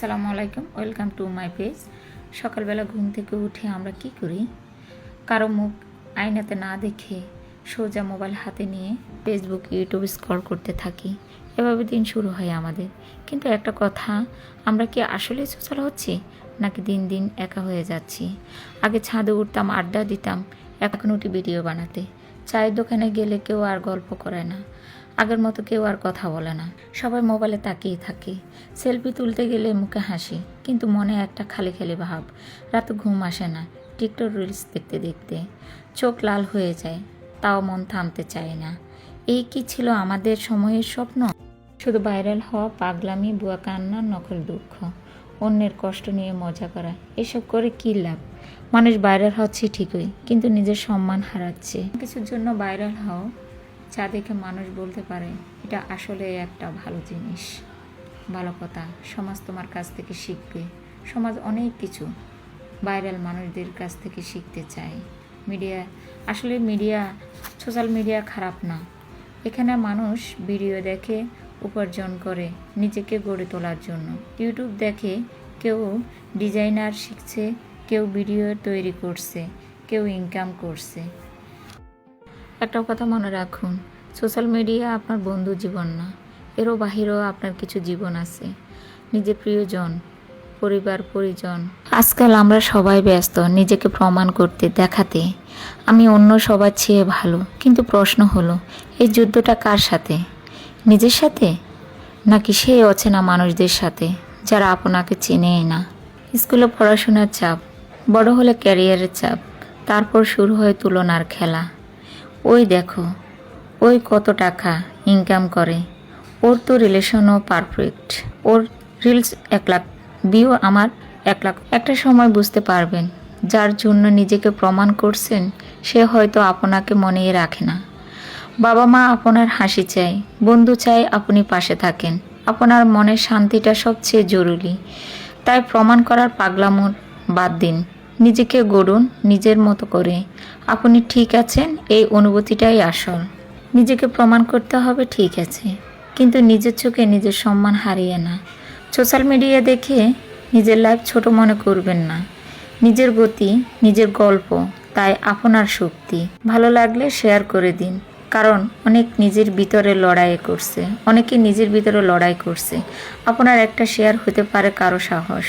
আসসালামু আলাইকুম, welcome to my page. সকালবেলা ঘুম থেকে উঠে আমরা কি করি? কারও মুখ আয়নাতে না দেখে সোজা মোবাইল হাতে নিয়ে ফেসবুক ইউটিউব স্ক্রল করতে থাকি। এভাবে দিন শুরু হয় আমাদের। কিন্তু একটা কথা, আমরা কি আসলে সোশ্যাল হচ্ছি, নাকি দিন দিন একা হয়ে যাচ্ছি? আগে ছাদে উঠতাম, আড্ডা দিতাম, এখন উঠি ভিডিও বানাতে। চায়ের দোকানে গেলে কেউ আর গল্প করে না। আগের মতো কেউ আর কথা বলে না। সবাই মোবাইলে তাকিয়ে থাকে। সেলফি তুলতে গেলে মুখে হাসি, কিন্তু মনে একটা খালি খালি ভাব। রাতে ঘুম আসে না, টিকটক রিলস দেখতে দেখতে। চোখ লাল হয়ে যায়, তাও মন থামতে চায় না। এই কি ছিল আমাদের সময়ের স্বপ্ন? শুধু ভাইরাল হওয়া, পাগলামি, বুয়া কান্না, নকল দুঃখ। অন্যের কষ্ট নিয়ে মজা করা, এসব করে কী লাভ? মানুষ ভাইরাল হচ্ছে ঠিকই, কিন্তু নিজের সম্মান হারাচ্ছে। কিছুর জন্য ভাইরাল হও যা দেখে মানুষ বলতে পারে, এটা আসলে একটা ভালো জিনিস। ভালো কথা, সমাজ তোমার কাছ থেকে শিখবে। সমাজ অনেক কিছু ভাইরাল মানুষদের কাছ থেকে শিখতে চায়। মিডিয়া, আসলে মিডিয়া, সোশ্যাল মিডিয়া খারাপ না। এখানে মানুষ ভিডিও দেখে, উপার্জন করে নিজেকে গড়ে তোলার জন্য। ইউটিউব দেখে কেউ ডিজাইনার শিখছে, কেউ ভিডিও তৈরি করছে, কেউ ইনকাম করছে। একটা কথা মনে রাখুন, সোশ্যাল মিডিয়া আপনার বন্ধু জীবন না, এরও বাহিরেও আপনার কিছু জীবন আছে। নিজের প্রিয়জন, পরিবার, পরিজন, আজকাল আমরা সবাই ব্যস্ত, নিজেকে প্রমাণ করতে, দেখাতে। আমি অন্য সবার চেয়ে ভালো, কিন্তু প্রশ্ন হলো, এই যুদ্ধটা কার সাথে? নিজের সাথে? নাকি সেই অচেনা মানুষদের সাথে, যারা আপনাকে চেনেই না? স্কুলে পড়াশোনার চাপ, বড় হলে ক্যারিয়ারের চাপ, তারপর শুরু হয় তুলনার খেলা। ওই দেখো, ওই কত টাকা ইনকাম করে। ওর তো রিলেশনও পারফেক্ট ওর রিলস এক লাখ বিও আমার এক লাখ। একটা সময় বুঝতে পারবেন, যার জন্য নিজেকে প্রমাণ করছেন, সে হয়তো আপনাকে মনেই রাখে না। বাবা মা আপনার হাসি চায়, বন্ধু চায় আপনি পাশে থাকেন। আপনার মনের শান্তিটা সবচেয়ে জরুরি। তাই প্রমাণ করার পাগলামো বাদ দিন। নিজেকে গড়ুন, নিজের মতো করে। আপনি ঠিক আছেন, এই অনুভূতিটাই আসল। নিজেকে প্রমাণ করতে হবে, ঠিক আছে। কিন্তু নিজের চোখে নিজের সম্মান হারিয়ে না। সোশ্যাল মিডিয়া দেখে নিজের লাইফ ছোট মনে করবেন না। নিজের গতি, নিজের গল্প, তাই আপনার শক্তি। ভালো লাগলে শেয়ার করে দিন। কারণ অনেক নিজের ভিতরে লড়াই করছে। অনেকে নিজের ভিতরে লড়াই করছে। আপনার একটা শেয়ার হতে পারে কারও সাহস।